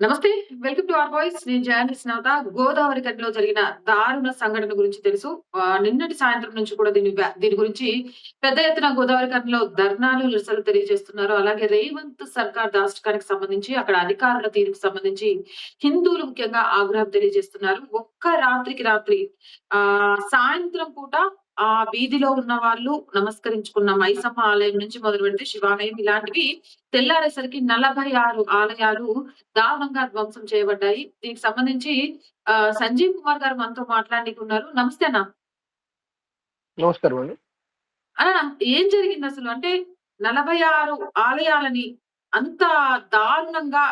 నమస్తే. Welcome to R voice. నేను journalist Navata. Godavari కట్టిలో జరిగిన దారుణ సంఘటన గురించి తెలుసు. నిన్నటి సాయంత్రం నుంచి కూడా దీని దీని గురించి పెద్ద ఎత్తున గోదావరి కట్టిలో ధర్నాలు, నిరసనలు తెలియజేస్తున్నారు. అలాగే రేవంత్ సర్కార్ దాష్టికానికి సంబంధించి అక్కడ అధికారుల తీరుకు సంబంధించి హిందువులు ముఖ్యంగా ఆగ్రహం తెలియజేస్తున్నారు. ఒక్క రాత్రికి రాత్రి ఆ సాయంత్రం పూట ఆ వీధిలో ఉన్న వాళ్ళు నమస్కరించుకున్న మైసమ్మ ఆలయం నుంచి మొదలుపెడితే శివాలయం ఇలాంటివి తెల్లారేసరికి 46 ఆలయాలు దారుణంగా ధ్వంసం చేయబడ్డాయి. దీనికి సంబంధించి ఆహ్, సంజీవ్ కుమార్ గారు మనతో మాట్లాడనీకి ఉన్నారు. నమస్తే అన్న. నమస్కారం అండి. అన్న ఏం జరిగిందసలు? అంటే 46 ఆలయాలని అంత దారుణంగా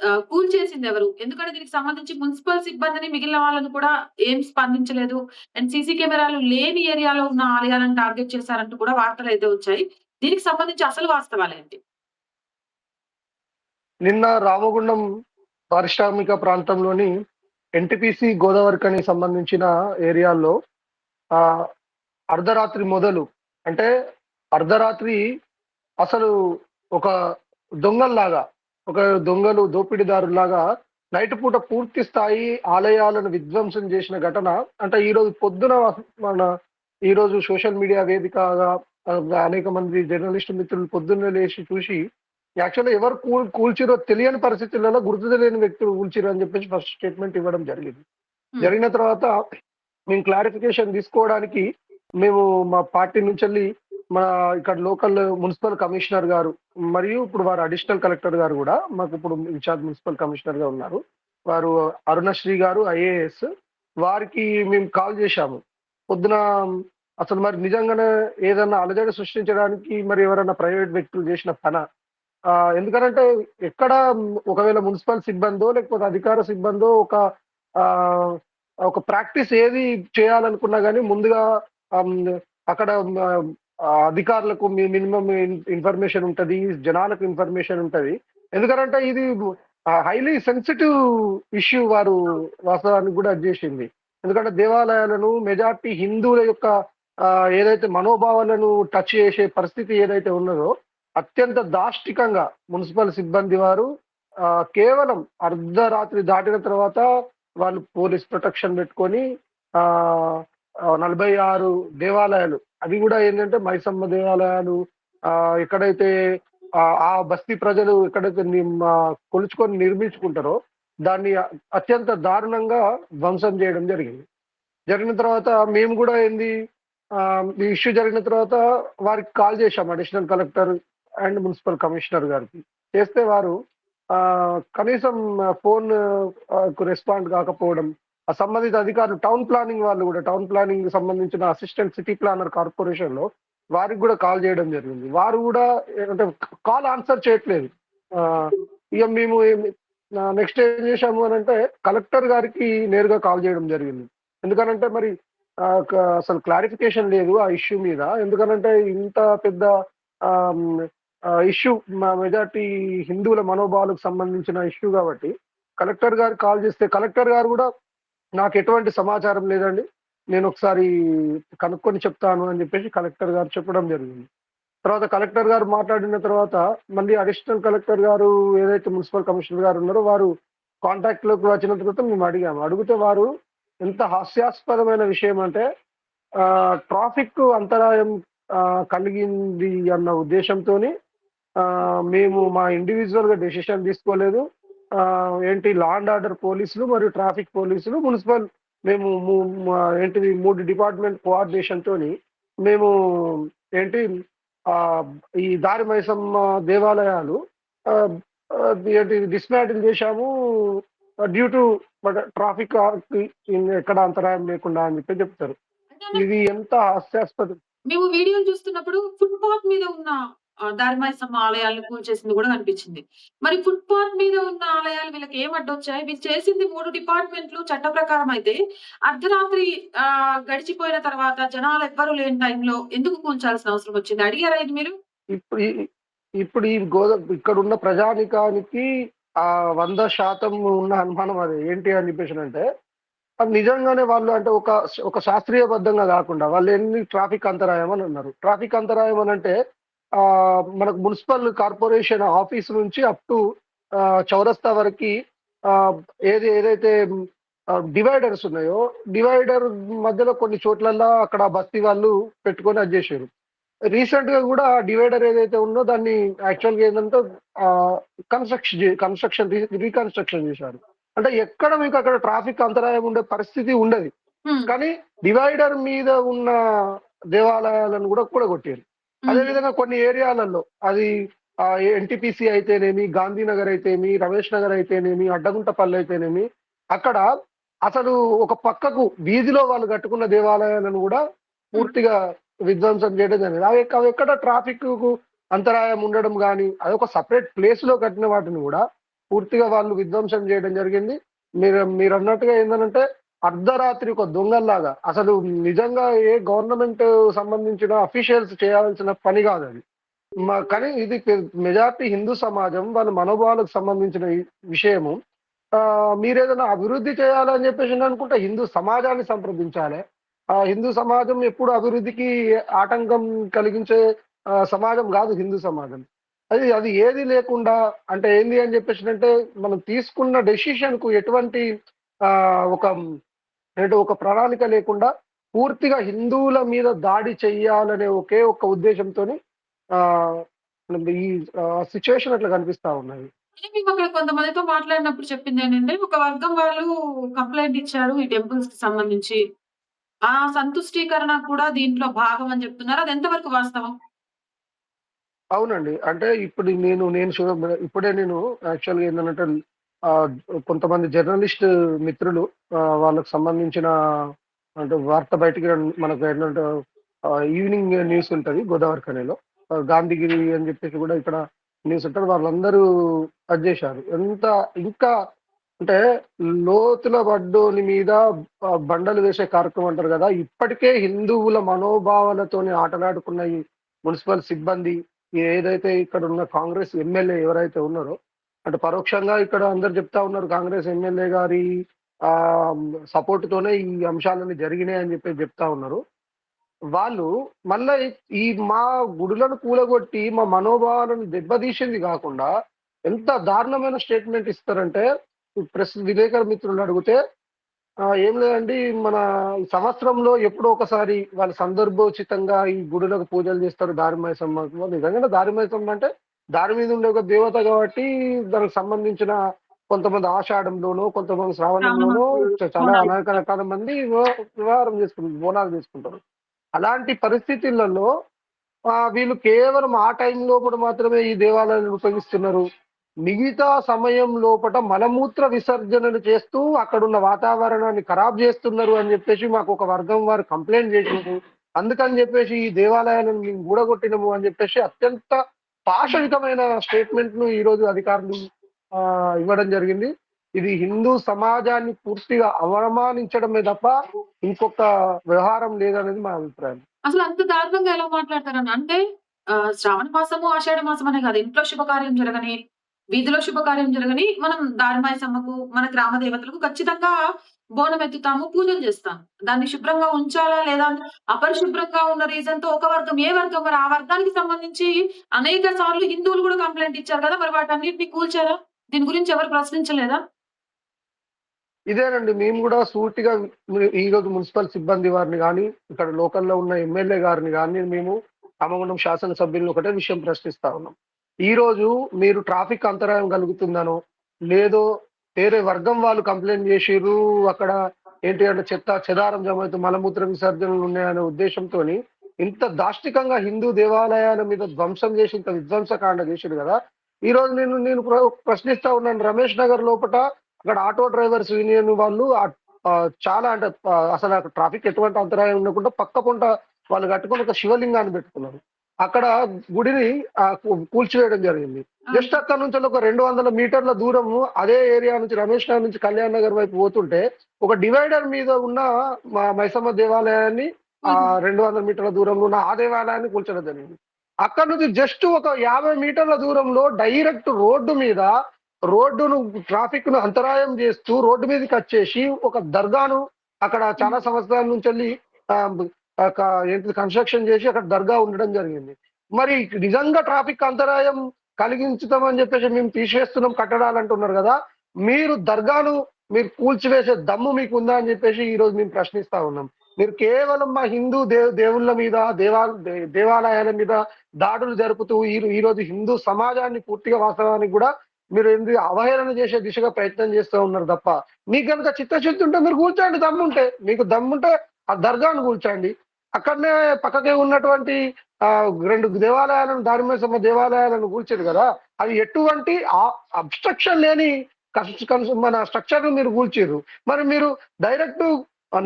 ఆహ్, కూల్చేసిందెవరు? ఎందుకంటే దీనికి సంబంధించి మున్సిపల్ సిబ్బందిని మిగిలిన వాళ్ళని కూడా ఏం స్పందించలేదు. అండ్ సీసీ కెమెరాలు లేని ఏరియాలో ఉన్న ఆలయాలను టార్గెట్ చేశారంటూ కూడా వార్తలు అయితే వచ్చాయి. దీనికి సంబంధించి అసలు వాస్తవాలేంటి? నిన్న రామగుండం పారిశ్రామిక ప్రాంతంలోని ఎన్టీపీసీ గోదావరికని సంబంధించిన ఏరియాల్లో అర్ధరాత్రి మొదలు అంటే అర్ధరాత్రి అసలు ఒక దొంగల్లాగా, ఒక దొంగలు దోపిడీదారుల్లాగా నైట్ పూట పూర్తి స్థాయి ఆలయాలను విధ్వంసం చేసిన ఘటన అంటే ఈరోజు పొద్దున మన ఈరోజు సోషల్ మీడియా వేదికగా అనేక మంది జర్నలిస్ట్ మిత్రులు పొద్దున్నే లేచి చూసి యాక్చువల్‌గా ఎవరు కూల్ కూల్చిరో తెలియని పరిస్థితులలో గుర్తు తెలియని వ్యక్తులు కూల్చిర్రు అని చెప్పేసి ఫస్ట్ స్టేట్‌మెంట్ ఇవ్వడం జరిగింది. జరిగిన తర్వాత మేము క్లారిఫికేషన్ తీసుకోవడానికి మేము మా పార్టీ నుంచెల్లి మా ఇక్కడ లోకల్ మున్సిపల్ కమిషనర్ గారు మరియు ఇప్పుడు వారు అడిషనల్ కలెక్టర్ గారు కూడా మాకు ఇప్పుడు ఇన్‌చార్జ్ మున్సిపల్ కమిషనర్గా ఉన్నారు. వారు అరుణశ్రీ గారు ఐఏఎస్. వారికి మేము కాల్ చేశాము. పొద్దున అసలు మరి నిజంగానే ఏదైనా అలజడి సృష్టించడానికి మరి ఎవరైనా ప్రైవేట్ వ్యక్తులు చేసిన పన ఎందుకంటే ఎందుకనంటే ఎక్కడ ఒకవేళ మున్సిపల్ సిబ్బందో లేకపోతే అధికార సిబ్బందో ఒక ఒక ప్రాక్టీస్ ఏది చేయాలనుకున్నా కానీ ముందుగా అక్కడ అధికారులకు మీ మినిమం ఇన్ఫర్మేషన్ ఉంటుంది జనాలకు ఇన్ఫర్మేషన్ ఉంటుంది. ఎందుకనంటే ఇది హైలీ సెన్సిటివ్ ఇష్యూ వారు వాస్తవానికి కూడా చేసింది. ఎందుకంటే దేవాలయాలను మెజార్టీ హిందువుల యొక్క ఏదైతే మనోభావాలను టచ్ చేసే పరిస్థితి ఏదైతే ఉన్నదో అత్యంత దాష్టికంగా మున్సిపల్ సిబ్బంది వారు కేవలం అర్ధరాత్రి దాటిన తర్వాత వాళ్ళు పోలీస్ ప్రొటెక్షన్ పెట్టుకొని నలభై ఆరు దేవాలయాలు అవి కూడా ఏంటంటే మైసమ్మ దేవాలయాలు ఆ ఎక్కడైతే ఆ బస్తీ ప్రజలు ఎక్కడైతే కొలుచుకొని నిర్మించుకుంటారో దాన్ని అత్యంత దారుణంగా ధ్వంసం చేయడం జరిగింది. జరిగిన తర్వాత మేము కూడా ఏంది ఈ ఇష్యూ జరిగిన తర్వాత వారికి కాల్ చేశాం additional collector and municipal commissioner గారికి. చేస్తే వారు కనీసం ఫోన్ రెస్పాండ్ కాకపోవడం, ఆ సంబంధిత అధికారులు టౌన్ ప్లానింగ్ వాళ్ళు కూడా టౌన్ ప్లానింగ్ సంబంధించిన అసిస్టెంట్ సిటీ ప్లానర్ కార్పొరేషన్‌లో వారికి కూడా కాల్ చేయడం జరిగింది. వారు కూడా అంటే కాల్ ఆన్సర్ చేయట్లేదు. ఇక మేము నెక్స్ట్ ఏం చేశాము అంటే కలెక్టర్ గారికి నేరుగా కాల్ చేయడం జరిగింది. ఎందుకనంటే మరి అసలు క్లారిఫికేషన్ లేదు ఆ ఇష్యూ మీద. ఎందుకనంటే ఇంత పెద్ద ఇష్యూ మ హిందువుల మనోభావాలకు సంబంధించిన ఇష్యూ కాబట్టి కలెక్టర్ గారికి కాల్ చేస్తే కలెక్టర్ గారు కూడా నాకు ఎటువంటి సమాచారం లేదండి. నేను ఒకసారి కనుక్కొని చెప్తాను అని చెప్పేసి కలెక్టర్ గారు చెప్పడం జరిగింది. తర్వాత కలెక్టర్ గారు మాట్లాడిన తర్వాత మళ్ళీ అడిషనల్ కలెక్టర్ గారు ఏదైతే మున్సిపల్ కమిషనర్ గారు ఉన్నారో వారు కాంటాక్ట్‌లోకి వచ్చిన తర్వాత మేము అడిగాము. అడిగితే వారు ఎంత హాస్యాస్పదమైన విషయం అంటే ట్రాఫిక్ అంతరాయం కలిగింది అన్న ఉద్దేశంతో మేము మా ఇండివిజువల్గా డెసిషన్ తీసుకోలేదు. ఏంటి లా అండ్ ఆర్డర్ పోలీసులు మరియు ట్రాఫిక్ పోలీసులు, మున్సిపల్ మేము ఏంటిది 3 డిపార్ట్‌మెంట్ కోఆర్డినేషన్‌తోని మేము ఏంటి ఈ దారి మైసమ్మ దేవాలయాలు ఏంటి డిస్మాంటిల్ చేశాము. డ్యూ టు ట్రాఫిక్ ఎక్కడ అంతరాయం లేకుండా అని చెప్పి చెప్తారు. ఇది ఎంత హాస్యాస్పదం. మేము వీడియోలు చూస్తున్నప్పుడు ఫుట్‌పాత్ మీద ఉన్న ఆహ్, ఆలయాలను కూల్చేసింది కూడా కనిపించింది. మరి ఫుట్‌పాత్ మీద ఉన్న ఆలయాలు వీళ్ళకి ఏం అడ్డొచ్చాయి? వీళ్ళు చేసింది మూడు డిపార్ట్‌మెంట్లు చట్ట ప్రకారం అయితే అర్ధరాత్రి ఆ గడిచిపోయిన తర్వాత జనాలు ఎవ్వరు లేని టైంలో ఎందుకు కూల్చాల్సిన అవసరం వచ్చింది? అడిగారా ఇది మీరు? ఇప్పుడు ఈ ఇప్పుడు ఈ గోద ఇక్కడున్న ప్రజానీకానికి ఆహ్, 100% ఉన్న అనుమానం అది ఏంటి అని చెప్పేసనంటే అది నిజంగానే వాళ్ళు అంటే ఒక ఒక శాస్త్రీయబద్ధంగా వాళ్ళు ఎన్ని ట్రాఫిక్ అంతరాయం అని అన్నారు. ట్రాఫిక్ అంతరాయం అని అంటే మనకు మున్సిపల్ కార్పొరేషన్ ఆఫీస్ నుంచి అప్ టు చౌరస్తా వరకి ఏది ఏదైతే డివైడర్స్ ఉన్నాయో, డివైడర్ మధ్యలో కొన్ని చోట్లల్లా అక్కడ బస్తీ వాళ్ళు పెట్టుకొని అది జేషిర్రు. రీసెంట్‌గా గూడా ఆ డివైడర్ ఏదైతే ఉందో దాన్ని యాక్చువల్‌గా ఏందంటే ఆహ్, కన్‌స్ట్రక్షన్ కన్‌స్ట్రక్షన్ రీకన్‌స్ట్రక్షన్ జేశారు. అంటే ఎక్కడ మీకు అక్కడ ట్రాఫిక్ అంతరాయం ఉండే పరిస్థితి ఉండది. కానీ డివైడర్ మీద ఉన్న దేవాలయాలను గూడా కూలగొట్టిర్రు. అదే హ్మ్. విధంగా కొన్ని ఏరియాలలో అది ఎన్‌టీపీసీ అయితేనేమి, గాంధీనగర్ అయితేమి, రమేష్ నగర్ అయితేనేమి, అడ్డగుంటపల్లి అయితేనేమి, అక్కడ అసలు ఒక పక్కకు వీధిలో వాళ్ళు కట్టుకున్న దేవాలయాలను హ్మ్. పూర్తిగా విధ్వంసం చేయడం జరిగింది. అవి ఎక్క అవెక్కడ ట్రాఫిక్‌కు అంతరాయం ఉండడం గాని, అదొక సెపరేట్ ప్లేస్‌లో కట్టిన వాటిని గూడా పూర్తిగా వాళ్ళు విధ్వంసం చేయడం జరిగింది. మీరు మీరన్నట్టుగా ఏందనంటే అర్ధరాత్రి ఒక దొంగల్లాగా అసలు నిజంగా ఏ గవర్నమెంట్ సంబంధించిన అఫీషియల్స్ చేయాల్సిన పని కాదు అది కానీ ఇది మెజార్టీ హిందూ సమాజం వాళ్ళ మనోభావాలకు సంబంధించిన విషయము. మీరేదైనా అభివృద్ధి చేయాలని చెప్పేసి అనుకుంటే హిందూ సమాజాన్ని సంప్రదించాలి ఆ హిందూ సమాజం ఎప్పుడు అభివృద్ధికి ఆటంకం కలిగించే సమాజం కాదు హిందూ సమాజం. అది అది ఏది లేకుండా అంటే ఏంది అని జెప్పేసినంటే మనం తీసుకున్న డెసిషన్‌కు ఎటువంటి ఒక అంటే ఒక ప్రణాళిక లేకుండా పూర్తిగా హిందువుల మీద దాడి చెయ్యాలనే ఒకే ఒక్క ఉద్దేశంతోని ఆహ్, ఈ ఆహ్, సిట్యుయేషన్ అట్లా కనిపిస్తా ఉన్నది. కొంతమందితో మాట్లాడినప్పుడు చెప్పిందేంటంటే, ఒక వర్గం వాళ్ళు కంప్లెయింట్ ఇచ్చారు ఈ టెంపుల్స్‌కి సంబంధించి. ఆ సంతుష్టీకరణ కూడా దీంట్లో భాగం అని జెప్తున్నారు. అది ఎంతవరకు వాస్తవం? అవునండి. అంటే ఇప్పుడు నేను నేను ఇప్పుడే నేను యాక్చువల్‌గా ఆహ్, కొంతమంది జర్నలిస్ట్ మిత్రులు వాళ్ళకు సంబంధించిన అంటే వార్త బయటికి మనకు ఏంటంటే ఈవినింగ్ న్యూస్ ఉంటది గోదావరి ఖనిలో. గాంధీగిరి అని చెప్పేసి కూడా ఇక్కడ న్యూస్ ఉంటారు వాళ్ళందరూ అది చేశారు ఎంత ఇంకా అంటే లోతుల బడ్డోని మీద బండలు వేసే కార్యక్రమం అంటారు కదా ఇప్పటికే హిందువుల మనోభావాలతోని ఆటలాడుకున్న ఈ మున్సిపల్ సిబ్బంది ఏదైతే ఇక్కడ ఉన్న కాంగ్రెస్ ఎమ్మెల్యే ఎవరైతే ఉన్నారో, అంటే పరోక్షంగా ఇక్కడ అందరు చెప్తా ఉన్నారు కాంగ్రెస్ ఎమ్మెల్యే గారి సపోర్ట్ సపోర్ట్‌తోనే ఈ అంశాలన్నీ జరిగినాయి అని చెప్పి చెప్తా ఉన్నారు. వాళ్ళు మళ్ళా ఈ మా గుడులను కూలగొట్టి మా మనోభావాలను దెబ్బతీసింది కాకుండా ఎంత దారుణమైన స్టేట్‌మెంట్ ఇస్తారంటే ప్రెస్ విలేకరు మిత్రులు అడిగితే ఏం లేదండి మన సంవత్సరంలో ఎప్పుడో ఒకసారి వాళ్ళు సందర్భోచితంగా ఈ గుడులకు పూజలు చేస్తారు దారిమైసమ్మకు. నిజంగానే దారిమైసమ్మ అంటే దారి మీద ఉండే ఒక దేవత కాబట్టి దానికి సంబంధించిన కొంతమంది ఆషాఢంలోనో, కొంతమంది శ్రావణంలోనో చాలా. అనేక రకాల మంది వివా వివాహం చేసుకుంటారు. బోనాలు చేసుకుంటారు. అలాంటి పరిస్థితులలో వీళ్ళు కేవలం ఆ టైం లోపల మాత్రమే ఈ దేవాలయాలను ఉపయోగిస్తున్నారు. మిగతా సమయం లోపట మలమూత్ర విసర్జనలు చేస్తూ అక్కడున్న వాతావరణాన్ని ఖరాబ్ జేస్తున్నారు అని జెప్పేసి మాకొక వర్గం వారు కంప్లెయింట్ జేసిర్రు. అందుకని జెప్పేసి ఈ దేవాలయాలను మేము గూడగొట్టినము అని జెప్పేసి అత్యంత పాశవికమైన ఈ ఈరోజు అధికారులు ఆ ఇవ్వడం జరిగింది. ఇది హిందూ సమాజాన్ని పూర్తిగా అవమానించడమే తప్ప ఇంకొక వ్యవహారం లేదనేది మా అభిప్రాయం. అసలు అంత దారుణంగా ఎలా మాట్లాడతారని అంటే శ్రావణ మాసము, ఆషాఢ మాసం అనే కాదు. ఇంట్లో శుభకార్యం జరగని, వీధిలో శుభకార్యం జరగని మనం దారిమైసమ్మకు, మన గ్రామ దేవతలకు ఖచ్చితంగా బోనం ఎత్తుతాము, పూజలు చేస్తాం. దాన్ని శుభ్రంగా ఉంచాలా లేదా అపరిశుభ్రంగా ఉన్న రీజన్‌తో ఒక వర్గం ఏ వర్గం మరి ఆ వర్గానికి సంబంధించి అనేక సార్లు హిందువులు కూడా కంప్లైంట్ ఇచ్చారు కదా! మరి వాటన్నిటిని కూల్చారా? దీని గురించి ఎవరు ప్రశ్నించలేదా? ఇదేనండి. మేము కూడా సూటిగా ఈరోజు మున్సిపల్ సిబ్బంది వారిని కానీ ఇక్కడ లోకల్‌లో ఉన్న ఎమ్మెల్యే గారిని కానీ మేము శాసన శాసనసభ్యులను ఒకటే విషయం ప్రశ్నిస్తా ఉన్నాం. ఈరోజు మీరు ట్రాఫిక్ అంతరాయం కలుగుతుందనో, లేదో వేరే వర్గం వాళ్ళు కంప్లైంట్ చేసిర్రు అక్కడ ఏంటి అంటే చెత్త చెదారం జమైతే మలమూత్ర విసర్జనలు ఉన్నాయనే ఉద్దేశంతోని ఇంత దాష్టికంగా హిందూ దేవాలయాల మీద ధ్వంసం చేసి ఇంత విధ్వంసకాండ చేసిండు కదా ఈ రోజు నేను నేను ప్ర ప్రశ్నిస్తా ఉన్నాను. రమేష్ నగర్ లోపట అక్కడ ఆటో డ్రైవర్స్ యూనియన్ వాళ్ళు చాలా అంటే అసలు ట్రాఫిక్ ఎటువంటి అంతరాయం ఉండకుండా పక్క పొంట వాళ్ళు కట్టుకొని ఒక శివలింగాన్ని పెట్టుకున్నారు. అక్కడ గుడిని కూల్చివేయడం జరిగింది. జస్ట్. అక్కడి నుంచి ఒక 200 మీటర్ల దూరము అదే ఏరియా నుంచి రమేష్ నగర్ నుంచి కళ్యాణ్ నగర్ వైపు పోతుంటే ఒక డివైడర్ మీద ఉన్న మా మైసమ్మ దేవాలయాన్ని హ్మ్. ఆహ్, 200 మీటర్ల దూరంలో ఉన్న ఆ దేవాలయాన్ని కూల్చడం జరిగింది. అక్కడి నుంచి జస్ట్ ఒక 50 మీటర్ల దూరంలో డైరెక్ట్ రోడ్డు మీద రోడ్డును ట్రాఫిక్‌ను అంతరాయం జేస్తూ రోడ్డు మీదకొచ్చేసి ఒక దర్గాను అక్కడ చాలా. సంవత్సరాల ఆహ్, క ఏంటిది కన్‌స్ట్రక్షన్ జేసి అక్కడ దర్గా ఉండడం జరిగింది. మరి నిజంగా ట్రాఫిక్ అంతరాయం కలిగించుతామని చెప్పేసి మేము తీసేస్తున్నాం కట్టడాలు అంటున్నారు కదా. మీరు దర్గాను మీరు కూల్చివేసే దమ్ము మీకు ఉందా అని చెప్పేసి ఈ రోజు మేము ప్రశ్నిస్తా ఉన్నాం. మీరు కేవలం మా హిందూ దేవ దేవుళ్ళ మీద దేవా దే- దేవాలయాల మీద దాడులు జరుపుతూ ఈ ఈరోజు హిందూ సమాజాన్ని పూర్తిగా వాస్తవానికి కూడా మీరు ఏంది అవహేళన చేసే దిశగా ప్రయత్నం చేస్తూ ఉన్నారు తప్ప. మీకు కనుక చిత్తశుద్ధి ఉంటే మీరు కూర్చోండి దమ్ముంటే. మీకు దమ్ముంటే ఆ దర్గాను కూల్చండి. అక్కడనే పక్కకే ఉన్నటువంటి ఆ రెండు దేవాలయాలను దారిమేసమ్మ దేవాలయాలను కూల్చారు కదా అది ఎటువంటి అబ్స్ట్రక్షన్ లేని మన స్ట్రక్చర్ మీరు కూల్చారు. మరి మీరు డైరెక్ట్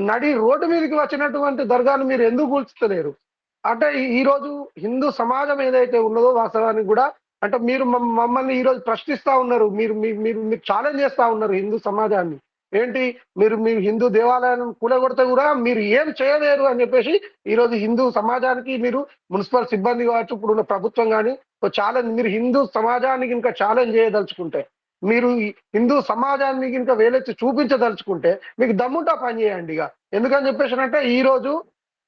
నడి రోడ్డు మీదకి వచ్చినటువంటి దర్గాను మీరు ఎందుకు కూల్చలేరు? అంటే ఈ- రోజు హిందూ సమాజం ఏదైతే ఉన్నదో వాస్తవానికి కూడా అంటే మీరు మమ్మల్ని ఈ రోజు ప్రశ్నిస్తా ఉన్నారు మీరు మీ- మీరు మీరు ఛాలెంజ్ చేస్తా ఉన్నారు హిందూ సమాజాన్ని. ఏంటి? మీరు మీ హిందూ దేవాలయాలను కూలగొడితే కూడా మీరు ఏం చేయలేరు అని చెప్పేసి ఈ రోజు హిందూ సమాజానికి మీరు మున్సిపల్ సిబ్బంది కావచ్చు ఇప్పుడున్న ప్రభుత్వం కానీ ఛాలెంజ్ మీరు హిందూ సమాజానికి ఇంకా ఛాలెంజ్ చేయదలుచుకుంటే మీరు హిందూ సమాజాన్ని ఇంకా వేలెత్తి చూపించదలుచుకుంటే మీకు దమ్ముంటా పని చేయండి ఇక. ఎందుకని చెప్పేసినంటే ఈరోజు ఈ రోజు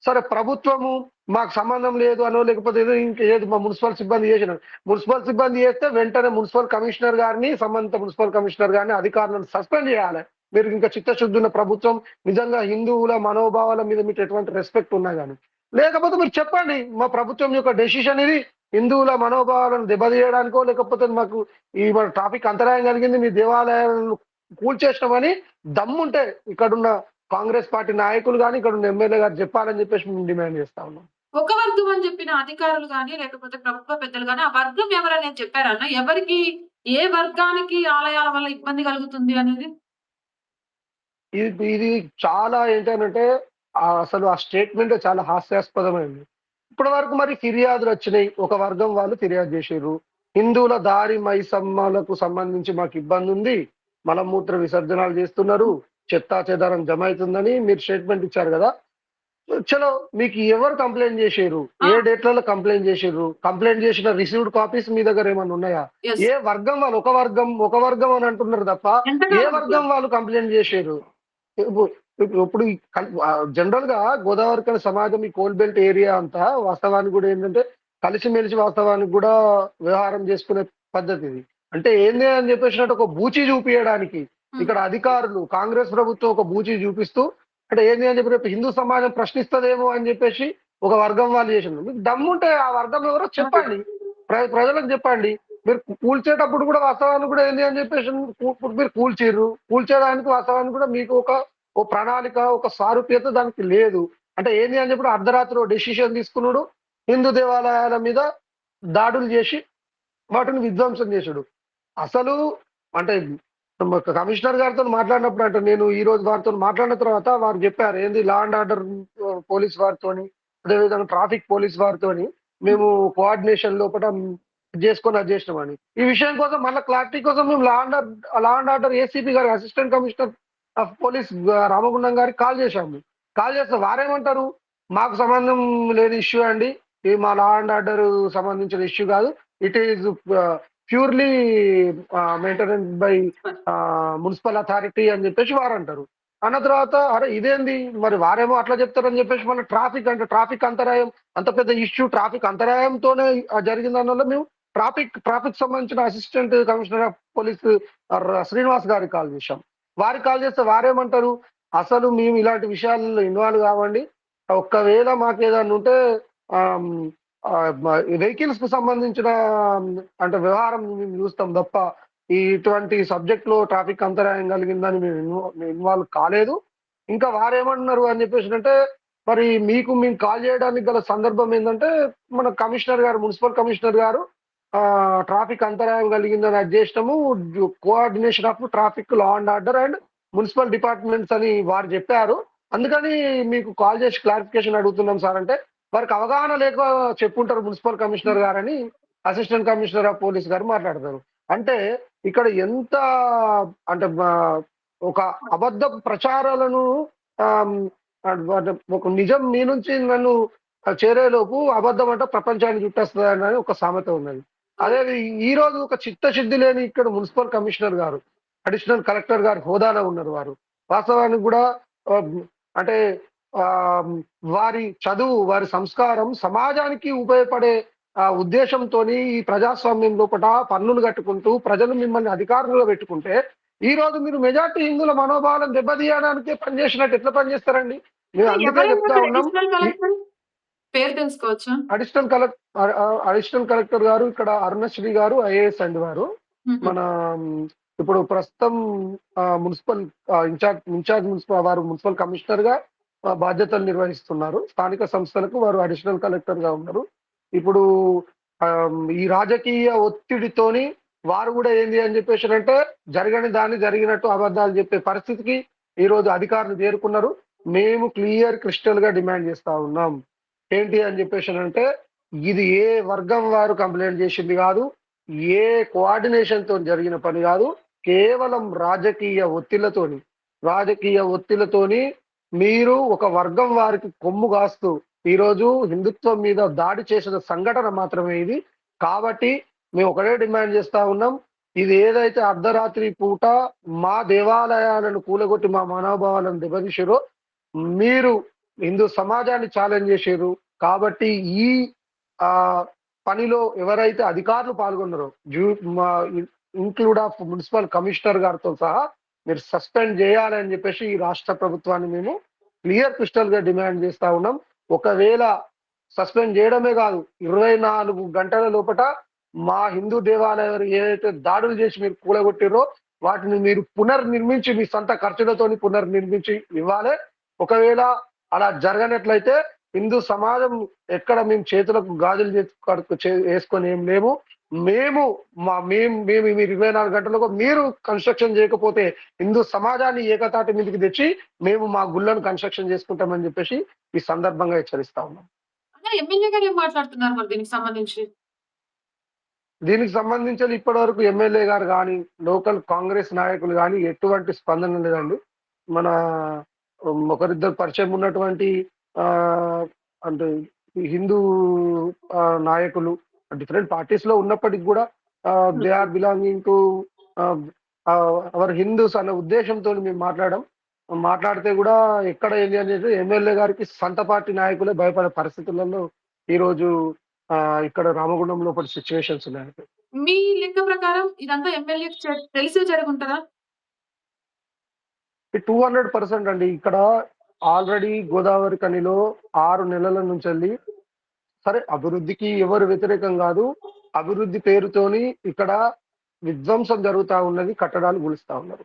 సరే ప్రభుత్వము మాకు సంబంధం లేదు అనో లేకపోతే ఏదో ఇంకా ఏది మా మున్సిపల్ సిబ్బంది చేసిన మున్సిపల్ సిబ్బంది చేస్తే వెంటనే మున్సిపల్ కమిషనర్ గారిని సంబంధిత మున్సిపల్ కమిషనర్ గారిని అధికారులను సస్పెండ్ చేయాలి. మీరు ఇంకా చిత్తశుద్ధి ఉన్న ప్రభుత్వం నిజంగా హిందువుల మనోభావాల మీద మీకు ఎటువంటి రెస్పెక్ట్ ఉన్నా కానీ లేకపోతే మీరు చెప్పండి మా ప్రభుత్వం యొక్క డెసిషన్ ఇది హిందువుల మనోభావాలను దెబ్బతీయడానికో లేకపోతే మాకు ఈ మన ట్రాఫిక్ అంతరాయం కలిగింది మీ దేవాలయాలను కూల్చేసినామని దమ్ముంటే ఇక్కడున్న కాంగ్రెస్ పార్టీ నాయకులు కానీ ఇక్కడ ఉన్న ఎమ్మెల్యే గారు చెప్పాలని చెప్పేసి మేము డిమాండ్ చేస్తా ఉన్నాం. ఒక వర్గం అని చెప్పిన అధికారులు కానీ లేకపోతే ప్రభుత్వ పెద్దలు కానీ ఆ వర్గం ఎవరని చెప్పారన్న ఎవరికి ఏ వర్గానికి ఆలయాల వల్ల ఇబ్బంది కలుగుతుంది అనేది? ఇది ఇది చాలా ఏంటంటే అసలు ఆ స్టేట్మెంట్ చాలా హాస్యాస్పదమైంది. ఇప్పటి వరకు మరి ఫిర్యాదులు వచ్చినాయి. ఒక వర్గం వాళ్ళు ఫిర్యాదు చేసారు హిందువుల దారి మైసమ్మలకు సంబంధించి మాకు ఇబ్బంది ఉంది. మలమూత్ర విసర్జనాలు చేస్తున్నారు. చెత్తా చెదారం జమ అవుతుందని మీరు స్టేట్మెంట్ ఇచ్చారు కదా. చలో మీకు ఎవరు కంప్లైంట్ చేసారు ఏ డేట్లలో కంప్లైంట్ చేసారు కంప్లైంట్ చేసిన రిసీవ్డ్ కాపీస్ మీ దగ్గర ఏమైనా ఉన్నాయా. ఏ వర్గం వాళ్ళు? ఒక వర్గం ఒక వర్గం అని అంటున్నారు తప్ప ఏ వర్గం వాళ్ళు కంప్లైంట్ చేశారు ఇప్పుడు జనరల్గా గోదావరి కని సమాజం ఈ కోల్ బెల్ట్ ఏరియా అంతా వాస్తవానికి కూడా ఏంటంటే కలిసిమెలిసి వాస్తవానికి కూడా వ్యవహారం చేసుకునే పద్ధతి ఇది. అంటే ఏంది అని చెప్పేసినట్టు ఒక బూచి చూపించడానికి ఇక్కడ అధికారులు కాంగ్రెస్ ప్రభుత్వం ఒక బూచి చూపిస్తూ అంటే ఏంది అని చెప్పి హిందూ సమాజం ప్రశ్నిస్తదేమో అని చెప్పేసి ఒక వర్గం వాళ్ళు చేసిండ్రు మీకు దమ్ముంటే ఆ వర్గం ఎవరో చెప్పండి. ప్ర- ప్రజలకు చెప్పండి. మీరు కూల్చేటప్పుడు కూడా వాస్తవాన్ని కూడా ఏంది అని చెప్పేసి మీరు కూల్చిర్రు. కూల్చేయడానికి వాస్తవాన్ని కూడా మీకు ఒక ఓ ప్రణాళిక ఒక సారూప్యత దానికి లేదు. అంటే ఏంది అని చెప్పి అర్ధరాత్రి డెసిషన్ తీసుకున్నాడు. హిందూ దేవాలయాల మీద దాడులు చేసి వాటిని విధ్వంసం చేశాడు. అసలు అంటే కమిషనర్ గారితో మాట్లాడినప్పుడు అంటే నేను ఈ రోజు వారితో మాట్లాడిన తర్వాత వారు చెప్పారు ఏంది లా అండ్ ఆర్డర్ పోలీస్ వారితోని అదేవిధంగా ట్రాఫిక్ పోలీస్ వారితోని మేము కోఆర్డినేషన్ లోపల చేసుకొని అది చేసినామని ఈ విషయం కోసం మళ్ళీ క్లారిటీ కోసం మేము law and law and order ACP గారు assistant commissioner of police Ramagundam గారికి కాల్ చేశాము కాల్ చేస్తే వారేమంటారు? మాకు సంబంధం లేని ఇష్యూ అండి. ఇది మా లా అండ్ ఆర్డర్ సంబంధించిన ఇష్యూ కాదు. It is purely maintenance by municipal authority అని చెప్పేసి వారు అంటారు అన్న తర్వాత అరే ఇదేంది? మరి వారేమో అట్లా చెప్తారని చెప్పేసి మన ట్రాఫిక్ అంటే ట్రాఫిక్ అంతరాయం అంత పెద్ద ఇష్యూ ట్రాఫిక్ అంతరాయంతోనే జరిగిందన్న మేము ట్రాఫిక్ ట్రాఫిక్ సంబంధించిన assistant commissioner of police Srinivas గారికి కాల్ చేశాం. వారికి కాల్ చేస్తే వారేమంటారు? అసలు మేము ఇలాంటి విషయాల్లో ఇన్వాల్వ్ కావండి. ఒక్కవేళ మాకు ఏదైనా ఉంటే వెహికల్స్కు సంబంధించిన అంటే వ్యవహారం మేము చూస్తాం తప్ప ఈ ఇటువంటి సబ్జెక్ట్లో ట్రాఫిక్ అంతరాయం కలిగిందని మేము మేము ఇన్వాల్వ్ కాలేదు. ఇంకా వారేమంటున్నారు అని చెప్పేసి అంటే మరి మీకు మేము కాల్ చేయడానికి గల సందర్భం ఏంటంటే మన కమిషనర్ గారు మున్సిపల్ కమిషనర్ గారు ట్రాఫిక్ అంతరాయం కలిగిందని అది చేసినాము coordination of traffic law and order and municipal departments అని వారు చెప్పారు. అందుకని మీకు కాల్ చేసి క్లారిఫికేషన్ అడుగుతున్నాం సార్ అంటే వారికి అవగాహన లేక చెప్పుంటారు మున్సిపల్ కమిషనర్ గారని అసిస్టెంట్ కమిషనర్ ఆఫ్ పోలీస్ గారు మాట్లాడతారు. అంటే ఇక్కడ ఎంత అంటే ఒక అబద్ధ ప్రచారాలను ఒక నిజం మీ నుంచి నన్ను చేరేలోపు అబద్ధం అంటే ప్రపంచాన్ని చుట్టేస్తుంది అని ఒక సామెత ఉన్నది. అదే ఈ రోజు ఒక చిత్తశుద్ధి లేని ఇక్కడ మున్సిపల్ కమిషనర్ గారు అడిషనల్ కలెక్టర్ గారు హోదాలో ఉన్నారు వారు. వాస్తవానికి కూడా అంటే ఆ వారి చదువు వారి సంస్కారం సమాజానికి ఉపయోగపడే ఆ ఉద్దేశంతోని ఈ ప్రజాస్వామ్యం లోపల పన్నులు కట్టుకుంటూ ప్రజలు మిమ్మల్ని అధికారంలో పెట్టుకుంటే ఈ రోజు మీరు మెజార్టీ హిందువుల మనోభావాలను దెబ్బతీయడానికే పనిచేసినట్టు ఎట్లా పనిచేస్తారండి? మేము అందుకే చెప్తా ఉన్నాం. పేరు తెలుసుకోవచ్చా? అడిషనల్ కలెక్టర్ అడిషనల్ కలెక్టర్ గారు ఇక్కడ అరుణశ్రీ గారు ఐఏఎస్ అండి వారు. మన ఇప్పుడు ప్రస్తుతం మున్సిపల్ ఇన్ఛార్జ్ ఇన్ఛార్జ్ మున్సిపల్ వారు మున్సిపల్ కమిషనర్గా బాధ్యతలు నిర్వహిస్తున్నారు. స్థానిక సంస్థలకు వారు అడిషనల్ కలెక్టర్గా ఉన్నారు. ఇప్పుడు ఈ రాజకీయ ఒత్తిడితోని వారు కూడా ఏంది అని చెప్పేసి అంటే జరగని దాన్ని జరిగినట్టు అబద్ధాలు చెప్పే పరిస్థితికి ఈ రోజు అధికారులు చేరుకున్నారు. మేము క్లియర్ క్రిస్టల్గా డిమాండ్ చేస్తా ఉన్నాం. ఏంటి అని చెప్పేసి అంటే ఇది ఏ వర్గం వారు కంప్లైంట్ చేసింది కాదు ఏ కోఆర్డినేషన్తో జరిగిన పని కాదు కేవలం రాజకీయ ఒత్తిళ్ళతోని రాజకీయ ఒత్తిళ్ళతోని మీరు ఒక వర్గం వారికి కొమ్ము కాస్తూ ఈరోజు హిందుత్వం మీద దాడి చేసిన సంఘటన మాత్రమే ఇది. కాబట్టి మేము ఒకటే డిమాండ్ చేస్తా ఉన్నాం ఇది ఏదైతే అర్ధరాత్రి పూట మా దేవాలయాలను కూలగొట్టి మా మనోభావాలను దెబ్బతీసిరో మీరు హిందూ సమాజాన్ని ఛాలెంజ్ చేశారు కాబట్టి ఈ ఆ పనిలో ఎవరైతే అధికారులు పాల్గొన్నారో జూ మా ఇంక్లూడ్ ఆఫ్ మున్సిపల్ కమిషనర్ గారితో సహా మీరు సస్పెండ్ చేయాలని చెప్పేసి ఈ రాష్ట్ర ప్రభుత్వాన్ని మేము క్లియర్ క్రిస్టల్గా డిమాండ్ చేస్తా ఉన్నాం. ఒకవేళ సస్పెండ్ చేయడమే కాదు ఇరవై నాలుగు గంటల లోపట మా హిందూ దేవాలయాలు ఏదైతే దాడులు చేసి మీరు కూలగొట్టిరో వాటిని మీరు పునర్నిర్మించి మీ సొంత ఖర్చులతోని పునర్నిర్మించి ఇవ్వాలి. ఒకవేళ అలా జరగనట్లయితే హిందూ సమాజం ఎక్కడ మేము చేతులకు గాజులు వేసుకొని ఏం లేము. మేము మా మేము మేము మీరు ఇరవై నాలుగు గంటలకు మీరు కన్స్ట్రక్షన్ చేయకపోతే హిందూ సమాజాన్ని ఏకతాటి మీదకి తెచ్చి మేము మా గుళ్ళను కన్స్ట్రక్షన్ చేసుకుంటామని చెప్పేసి ఈ సందర్భంగా హెచ్చరిస్తా ఉన్నాం. అన్న ఎమ్మెల్యే గారు ఏం మాట్లాడుతున్నారు మరి దీనికి సంబంధించి? దీనికి సంబంధించి ఇప్పటి వరకు ఎమ్మెల్యే గారు కానీ లోకల్ కాంగ్రెస్ నాయకులు కానీ ఎటువంటి స్పందన లేదండి. మన ఒకరిద్దరు పరిచయం ఉన్నటువంటి ఆ అంటే హిందూ నాయకులు డిఫరెంట్ పార్టీస్లో ఉన్నప్పటికి కూడా they are belonging to our Hindus అనే ఉద్దేశంతో మేము మాట్లాడడం మాట్లాడితే కూడా ఎక్కడ ఏంటి అనేది ఎమ్మెల్యే గారికి సొంత పార్టీ నాయకులే భయపడే పరిస్థితులలో ఈరోజు ఇక్కడ రామగుండం లోపల సిచ్యువేషన్స్ ఉన్నాయి. మీ లెక్క ప్రకారం ఇదంతా ఎమ్మెల్యే తెలిసే జరుగుంటుందా? టూ హండ్రెడ్ పర్సెంట్ అండి. ఇక్కడ ఆల్రెడీ గోదావరి కనిలో ఆరు నెలల నుంచి వెళ్ళి సరే అభివృద్ధికి ఎవరు వ్యతిరేకం కాదు. అభివృద్ధి పేరుతోని ఇక్కడ విధ్వంసం జరుగుతూ ఉన్నది కట్టడాలు గులుస్తా ఉన్నారు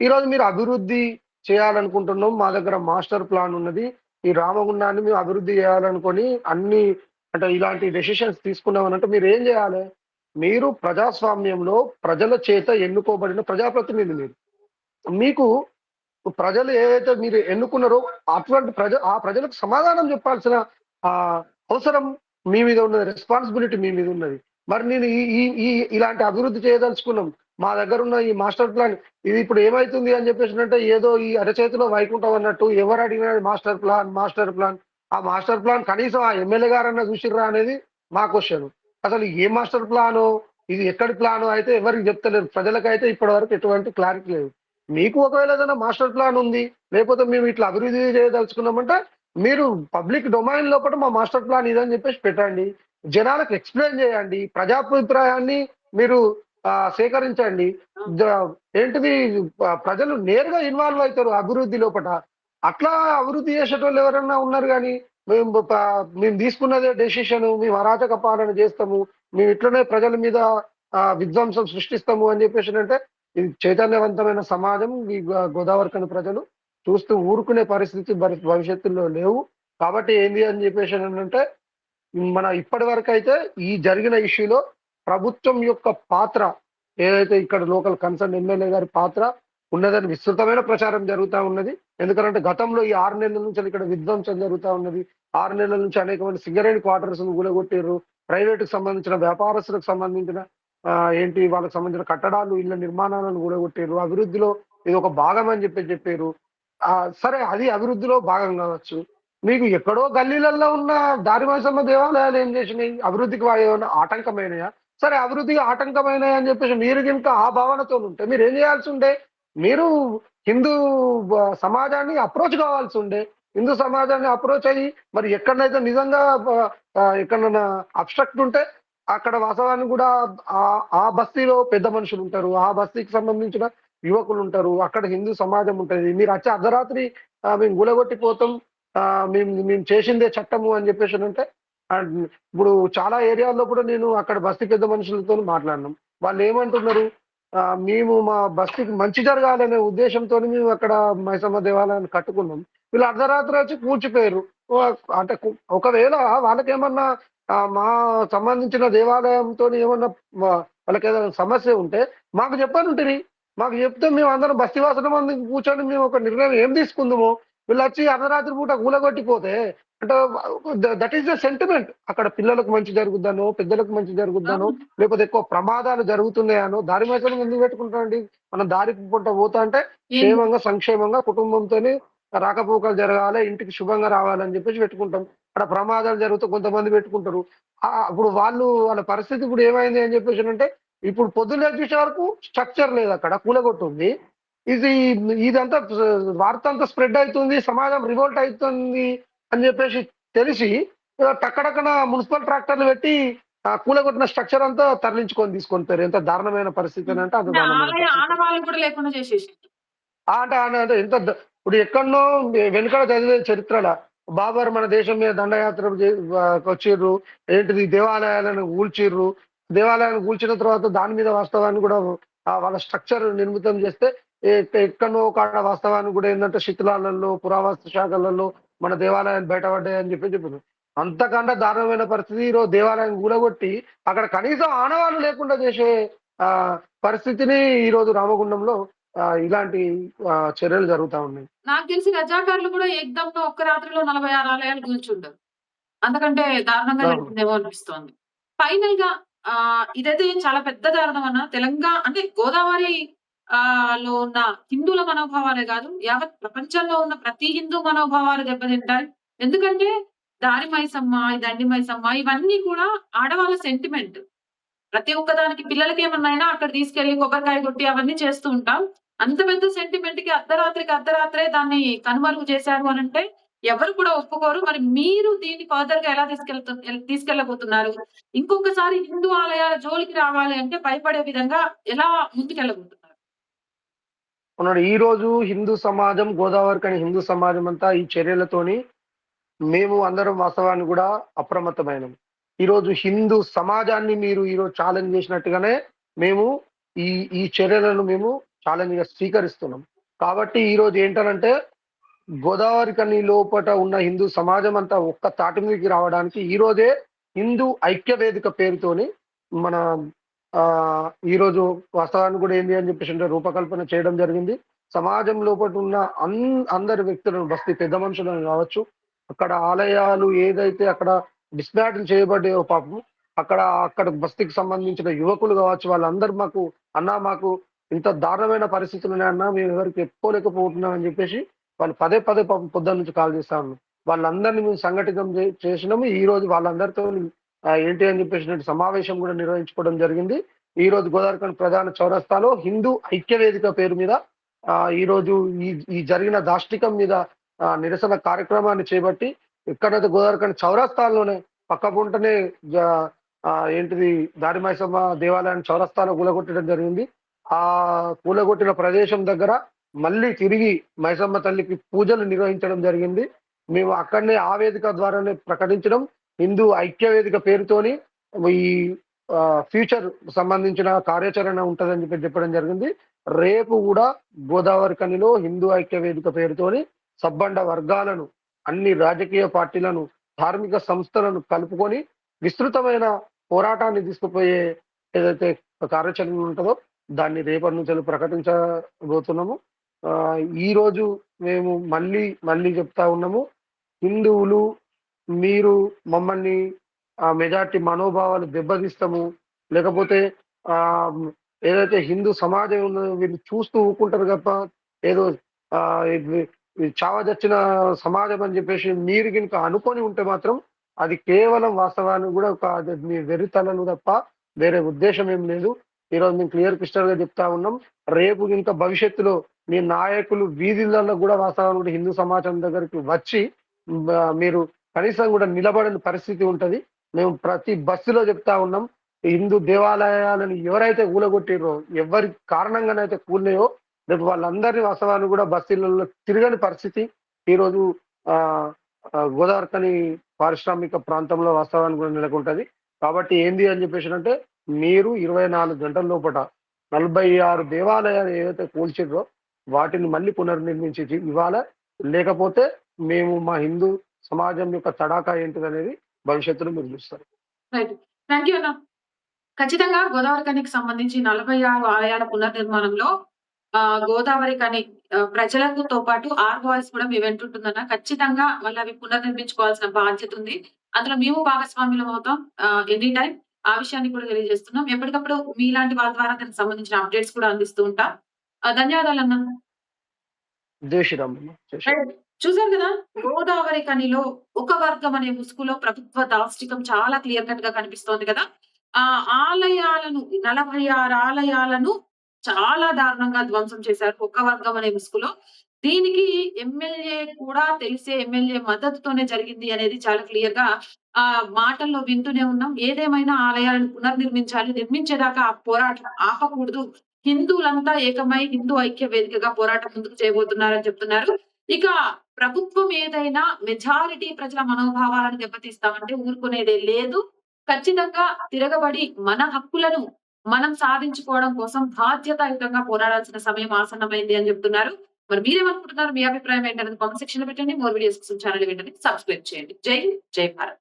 ఈ రోజు మీరు అభివృద్ధి చేయాలనుకుంటున్నాం మా దగ్గర మాస్టర్ ప్లాన్ ఉన్నది. ఈ రామగుండాన్ని మేము అభివృద్ధి చేయాలనుకొని అన్ని అంటే ఇలాంటి డెసిషన్స్ తీసుకున్నామని అంటే మీరు ఏం చేయాలి? మీరు ప్రజాస్వామ్యంలో ప్రజల చేత ఎన్నుకోబడిన ప్రజాప్రతినిధి మీరు. మీకు ప్రజలు ఏదైతే మీరు ఎన్నుకున్నారో అటువంటి ప్రజ ఆ ప్రజలకు సమాధానం చెప్పాల్సిన ఆ అవసరం మీ మీద ఉన్నది రెస్పాన్సిబిలిటీ మీ మీద ఉన్నది. మరి నేను ఈ ఈ ఈ ఇలాంటి అభివృద్ధి చేయదలుచుకున్నాం. మా దగ్గర ఉన్న ఈ మాస్టర్ ప్లాన్ ఇది ఇప్పుడు ఏమైతుంది అని చెప్పేసి అంటే ఏదో ఈ అరచేతిలో వైకుంఠం అన్నట్టు ఎవరు అడిగినా మాస్టర్ ప్లాన్ మాస్టర్ ప్లాన్ ఆ మాస్టర్ ప్లాన్ కనీసం ఆ ఎమ్మెల్యే గారన్నా చూసిర్రా అనేది మా క్వశ్చన్ అసలు ఏ మాస్టర్ ప్లాను ఇది ఎక్కడి ప్లాను అయితే ఎవరికి చెప్తలేరు ప్రజలకైతే ఇప్పటి వరకు ఎటువంటి క్లారిటీ లేదు. మీకు ఒకవేళ ఏదైనా మాస్టర్ ప్లాన్ ఉంది లేకపోతే మేము ఇట్లా అభివృద్ధి చేయదలుచుకున్నామంటే మీరు పబ్లిక్ డొమైన్ లోపల మా మాస్టర్ ప్లాన్ ఇదని చెప్పేసి పెట్టండి. జనాలకు ఎక్స్ప్లెయిన్ చేయండి. ప్రజాభిప్రాయాన్ని మీరు ఆ, సేకరించండి. ఏంటిది ప్రజలు నేరుగా ఇన్వాల్వ్ అవుతారు అభివృద్ధి లోపల. అట్లా అభివృద్ధి చేసేటోళ్ళు ఎవరన్నా ఉన్నారు కానీ మేము మేము తీసుకున్నదే డెసిషన్ మేము అరాచక పాలన చేస్తాము మేము ఇట్లనే ప్రజల మీద విధ్వంసం సృష్టిస్తాము అని చెప్పేసి అంటే ఇది చైతన్యవంతమైన సమాజం ఈ గోదావరి కని ప్రజలు చూస్తూ ఊరుకునే పరిస్థితి భవిష్యత్తులో లేవు. కాబట్టి ఏంది అని చెప్పేసి అంటే మన ఇప్పటి వరకు అయితే ఈ జరిగిన ఇష్యూలో ప్రభుత్వం యొక్క పాత్ర ఏదైతే ఇక్కడ లోకల్ కన్సర్న్ ఎమ్మెల్యే గారి పాత్ర ఉన్నదని విస్తృతమైన ప్రచారం జరుగుతూ ఉన్నది. ఎందుకంటే గతంలో ఈ ఆరు నెలల నుంచి ఇక్కడ విధ్వంసం జరుగుతూ ఉన్నది. ఆరు నెలల నుంచి అనేకమైన మంది సింగరేణి క్వార్టర్స్ కూలగొట్టారు ప్రైవేట్కి సంబంధించిన వ్యాపారస్తులకు సంబంధించిన ఏంటి వాళ్ళకి సంబంధించిన కట్టడాలు ఇళ్ళ నిర్మాణాలను కూడగొట్టారు. అభివృద్ధిలో ఇది ఒక భాగం అని చెప్పి చెప్పారు. ఆ, సరే అది అభివృద్ధిలో భాగం కావచ్చు. మీకు ఎక్కడో గల్లీలలో ఉన్న దారిమైసమ్మ దేవాలయాలు ఏం చేసినాయి? అభివృద్ధికి ఏమైనా ఆటంకమైనయా? సరే అభివృద్ధికి ఆటంకమైనయా అని చెప్పేసి మీరు కనుక ఆ భావనతో ఉంటే మీరు ఏం చేయాల్సి ఉండే? మీరు హిందూ సమాజాన్ని అప్రోచ్ కావాల్సి ఉండే. హిందూ సమాజాన్ని అప్రోచ్ అయ్యి మరి ఎక్కడనైతే నిజంగా ఎక్కడైనా అబ్స్ట్రక్ట్ ఉంటే అక్కడ వాస్తవాన్ని కూడా ఆ- బస్తీలో పెద్ద మనుషులు ఉంటారు. ఆ బస్తీకి సంబంధించిన యువకులు ఉంటారు. అక్కడ హిందూ సమాజం ఉంటుంది. మీరు వచ్చి అర్ధరాత్రి మేము గులగొట్టిపోతాం మేము మేము చేసిందే చట్టము అని చెప్పేసి అంటే ఇప్పుడు చాలా ఏరియాల్లో కూడా నేను అక్కడ బస్తీ పెద్ద మనుషులతో మాట్లాడినాం. వాళ్ళు ఏమంటున్నారు? మేము మా బస్తీకి మంచి జరగాలనే ఉద్దేశంతో మేము అక్కడ మైసమ్మ దేవాలయాన్ని కట్టుకున్నాం. వీళ్ళు అర్ధరాత్రి వచ్చి కూర్చిపోయారు. అంటే ఒకవేళ వాళ్ళకేమన్నా మా సంబంధించిన దేవాలయంతో ఏమన్నా వాళ్ళకి ఏదైనా సమస్య ఉంటే మాకు చెప్పని ఉంటుంది మాకు చెప్తే మేము అందరం బస్తీవాసన మంది కూర్చొని మేము ఒక నిర్ణయం ఏం తీసుకుందాము? వీళ్ళు వచ్చి అర్ధరాత్రి పూట కూలగొట్టిపోతే అంటే దట్ ఈస్ ద సెంటిమెంట్. అక్కడ పిల్లలకు మంచి జరుగుద్దనో పెద్దలకు మంచి జరుగుద్దనో లేకపోతే ఎక్కువ ప్రమాదాలు జరుగుతున్నాయనో దారి మైసలు ఎందుకు పెట్టుకుంటామండి మనం దారి పూట పోతా అంటే క్షేమంగా సంక్షేమంగా కుటుంబంతోనే రాకపోకలు జరగాలి ఇంటికి శుభంగా రావాలని చెప్పేసి పెట్టుకుంటాం. అక్కడ ప్రమాదాలు జరుగుతూ కొంతమంది పెట్టుకుంటారు. అప్పుడు వాళ్ళు వాళ్ళ పరిస్థితి ఇప్పుడు ఏమైంది అని చెప్పేసి అంటే ఇప్పుడు పొద్దున్న చూసే వరకు స్ట్రక్చర్ లేదు అక్కడ కూలగొట్టుంది. ఇది ఇదంతా వార్త అంతా స్ప్రెడ్ అవుతుంది సమాజం రివోల్ట్ అవుతుంది అని చెప్పేసి తెలిసి ఆ, టక్కడక్కన మున్సిపల్ ట్రాక్టర్లు పెట్టి కూలగొట్టిన స్ట్రక్చర్ అంతా తరలించుకొని తీసుకొని పోయారు. ఎంత దారుణమైన పరిస్థితి అని అంటే అంత అంటే దారుణమైన అంటే ఎంత ఇప్పుడు ఎక్కడనో వెనుకడ చదివే చరిత్రల బాబర్ మన దేశం మీద దండయాత్ర వచ్చిర్రు ఏంటిది దేవాలయాలను కూల్చిర్రు దేవాలయాన్ని కూల్చిన తర్వాత దాని మీద వాస్తవాన్ని కూడా వాళ్ళ స్ట్రక్చర్ నిర్మితం చేస్తే ఎక్కడో కాడ వాస్తవాన్ని కూడా ఏంటంటే శిథిలాలలో పురావస్తు శాఖలలో మన దేవాలయాన్ని బయటపడ్డాయని చెప్పి చెప్పారు అంతకన్నా దారుణమైన పరిస్థితి ఈరోజు దేవాలయం కూలగొట్టి అక్కడ కనీసం ఆనవాళ్ళు లేకుండా చేసే ఆ పరిస్థితిని ఈరోజు రామగుండంలో ఇలాంటి చర్యలు జరుగుతా ఉన్నాయి. నాకు తెలిసి రజాకారులు కూడా ఏకదమ్ ఒక్క రాత్రిలో నలభై ఆరు ఆలయాలు కూల్చుంటారు అంతకంటే దారుణంగా అవును. జరిగిందేమో అనిపిస్తోంది. ఫైనల్గా ఆ ఇదైతే చాలా పెద్ద దారుణం అన్న తెలంగాణ అంటే గోదావరి ఆ లో ఉన్న హిందువుల మనోభావాలే కాదు యావత్ ప్రపంచంలో ఉన్న ప్రతి హిందూ మనోభావాలు దెబ్బతింటాయి. ఎందుకంటే దారి మైసమ్మ దండి మైసమ్మ ఇవన్నీ కూడా ఆడవాళ్ళ సెంటిమెంట్. ప్రతి ఒక్కదానికి పిల్లలకి ఏమన్నా అయినా అక్కడ తీసుకెళ్ళి కొబ్బరికాయ కొట్టి అవన్నీ చేస్తూ ఉంటాం. అంత పెద్ద సెంటిమెంట్కి అర్ధరాత్రికి అర్ధరాత్రే దాన్ని కనుమరుగు చేశారు అని అంటే ఎవరు కూడా ఒప్పుకోరు. మరి మీరు దీన్ని ఫర్దర్గా ఎలా తీసుకెళ్తు తీసుకెళ్ళబోతున్నారు ఇంకొకసారి హిందూ ఆలయాల జోలికి రావాలి అంటే భయపడే విధంగా ఎలా ముందుకెళ్ళబోతున్నారు? ఉన్నాడు ఈ రోజు హిందూ సమాజం గోదావరి కానీ హిందూ సమాజం అంతా ఈ చర్యలతోని మేము అందరం వాస్తవాన్ని కూడా అప్రమత్తమైనం. ఈ రోజు హిందూ సమాజాన్ని మీరు ఈరోజు ఛాలెంజ్ చేసినట్టుగానే మేము ఈ ఈ చర్యలను మేము ఛాలెంజ్గా స్వీకరిస్తున్నాం. కాబట్టి ఈ రోజు ఏంటనంటే గోదావరి కని లోపట ఉన్న హిందూ సమాజం అంతా ఒక్క తాటి మీదకి రావడానికి ఈ రోజే హిందూ ఐక్య వేదిక పేరుతోని మన ఆ ఈ రోజు వాస్తవాన్ని కూడా ఏంది అని చెప్పేసి అంటే రూపకల్పన చేయడం జరిగింది. సమాజం లోపల ఉన్న అన్ అందరి వ్యక్తులను బస్తీ పెద్ద మనుషులను కావచ్చు అక్కడ ఆలయాలు ఏదైతే అక్కడ డిస్మాటిల్ చేయబడ్డాయో పాపం. అక్కడ అక్కడ బస్తీకి సంబంధించిన యువకులు కావచ్చు వాళ్ళందరూ మాకు అన్నా మాకు ఇంత దారుణమైన పరిస్థితులు ఉన్నాయన్నా మేము ఎవరికి ఎప్పుకోలేకపోతున్నాం అని చెప్పేసి వాళ్ళు పదే పదే పాపం పొద్దున్న నుంచి కాల్ చేస్తా ఉన్నాం వాళ్ళందరినీ మేము సంఘటితం చే- చేసినాము. ఈ రోజు వాళ్ళందరితో ఏంటి అని చెప్పేసి సమావేశం కూడా నిర్వహించుకోవడం జరిగింది. ఈ రోజు గోదావరిఖండ్ ప్రధాన చౌరస్తాలో హిందూ ఐక్య వేదిక పేరు మీద ఈ రోజు ఈ ఈ జరిగిన దాష్టికం మీద నిరసన కార్యక్రమాన్ని చేపట్టి ఎక్కడైతే గోదావరిఖండ్ చౌరస్తాల్లోనే పక్కపుంటనే జ- ఏంటిది దారిమైసమ్మ దేవాలయాన్ని చౌరస్తాలో కూలగొట్టడం జరిగింది. ఆ కూలగొట్టిన ప్రదేశం దగ్గర మళ్ళీ తిరిగి మైసమ్మ తల్లికి పూజలు నిర్వహించడం జరిగింది. మేము అక్కడనే ఆ వేదిక ద్వారానే ప్రకటించడం. హిందూ ఐక్య వేదిక పేరుతోని ఈ ఫ్యూచర్ సంబంధించిన కార్యాచరణ ఉంటుందని చెప్పి చెప్పడం జరిగింది. రేపు కూడా గోదావరి కనిలో హిందూ ఐక్య వేదిక పేరుతోని సబ్బండ వర్గాలను అన్ని రాజకీయ పార్టీలను ధార్మిక సంస్థలను కలుపుకొని విస్తృతమైన పోరాటాన్ని తీసుకుపోయే ఏదైతే కార్యాచరణ ఉంటుందో దాన్ని రేపటి నుంచి ప్రకటించబోతున్నాము. ఈరోజు ఈ రోజు మేము మళ్ళీ మళ్ళీ చెప్తా ఉన్నాము హిందువులు మీరు మమ్మల్ని ఆ మెజార్టీ మనోభావాలు దెబ్బతీస్తాము లేకపోతే ఆ ఏదైతే హిందూ సమాజం ఉన్నదో వీళ్ళు చూస్తూ ఊరుకుంటారు తప్ప ఏదో చావదచ్చిన సమాజం అని చెప్పేసి మీరు కనుక అనుకొని ఉంటే మాత్రం అది కేవలం వాస్తవానికి కూడా ఒక మీ వెరితలను తప్ప వేరే ఉద్దేశం ఏం లేదు. ఈరోజు మేము క్లియర్ క్రిస్టల్గా చెప్తా ఉన్నాం. రేపు ఇంకా భవిష్యత్తులో మీ నాయకులు వీధులలో కూడా వాస్తవాలు కూడా హిందూ సమాజం దగ్గరికి వచ్చి మీరు కనీసం కూడా నిలబడని పరిస్థితి ఉంటది. మేము ప్రతి బస్సులో చెప్తా ఉన్నాం. హిందూ దేవాలయాలను ఎవరైతే కూలగొట్టిరో ఎవరి కారణంగానైతే కూలినాయో రేపు వాళ్ళందరినీ వాస్తవాన్ని కూడా బస్సులలో తిరగని పరిస్థితి. ఈరోజు ఆ ఆ, గోదావరికని పారిశ్రామిక ప్రాంతంలో వాస్తవాన్ని కూడా నెలకొంటది. కాబట్టి ఏంది అని చెప్పేసి అంటే మీరు ఇరవై నాలుగు గంటల లోపల నలభై ఆరు దేవాలయాలు ఏవైతే కూల్చిర్రో వాటిని మళ్ళీ పునర్నిర్మించి ఇవ్వాల. లేకపోతే మేము మా హిందూ సమాజం యొక్క తడాకా ఏంటిది అనేది భవిష్యత్తులో మీరు చూస్తారు. ఖచ్చితంగా గోదావరి కనికి సంబంధించి నలభై ఆరు ఆలయాల పునర్నిర్మాణంలో గోదావరి కని ప్రజలతో పాటు ఆర్ వాయిస్ కూడా మీ వెంటుంటుందన్న ఖచ్చితంగా మళ్ళీ అవి పునర్నిర్మించుకోవాల్సిన బాధ్యత ఉంది. అందులో మేము భాగస్వామ్యం అవుతాం ఎనీ టైం ఆ విషయాన్ని కూడా తెలియజేస్తున్నాం. ఎప్పటికప్పుడు మీలాంటి వాళ్ళ ద్వారా దానికి సంబంధించిన అప్డేట్స్ కూడా అందిస్తూ ఉంటాం. ధన్యవాదాలు అన్న. చూసారు కదా? గోదావరి కనిలో ఒక వర్గం అనే ముసుగులో ప్రభుత్వ దాష్టికం చాలా క్లియర్ కట్గా కనిపిస్తోంది కదా? ఆ ఆలయాలను నలభై ఆరు ఆలయాలను చాలా దారుణంగా ధ్వంసం చేశారు కుక్క వర్గం అనే ముసుగులో. దీనికి ఎమ్మెల్యే కూడా తెలిసే ఎమ్మెల్యే మద్దతుతోనే జరిగింది అనేది చాలా క్లియర్గా ఆ మాటల్లో వింటూనే ఉన్నాం. ఏదేమైనా ఆలయాలను పునర్నిర్మించాలి నిర్మించేదాకా ఆ పోరాటం ఆపకూడదు. హిందువులంతా ఏకమై హిందూ ఐక్య వేదికగా పోరాటం ముందుకు చేయబోతున్నారని చెప్తున్నారు. ఇక ప్రభుత్వం ఏదైనా మెజారిటీ ప్రజల మనోభావాలను దెబ్బతీస్తామంటే ఊరుకునేదే లేదు. ఖచ్చితంగా తిరగబడి మన హక్కులను మనం సాధించుకోవడం కోసం బాధ్యతాయుతంగా పోరాడాల్సిన సమయం ఆసన్నమైంది అని చెప్తున్నారు. మరి మీరేమనుకుంటున్నారు? మీ అభిప్రాయం ఏంటనేది కామెంట్ సెక్షన్లో పెట్టండి. మోర్ వీడియోస్ కోసం ఛానల్ వెంటనే సబ్స్క్రైబ్ చేయండి. జై జై భారత్.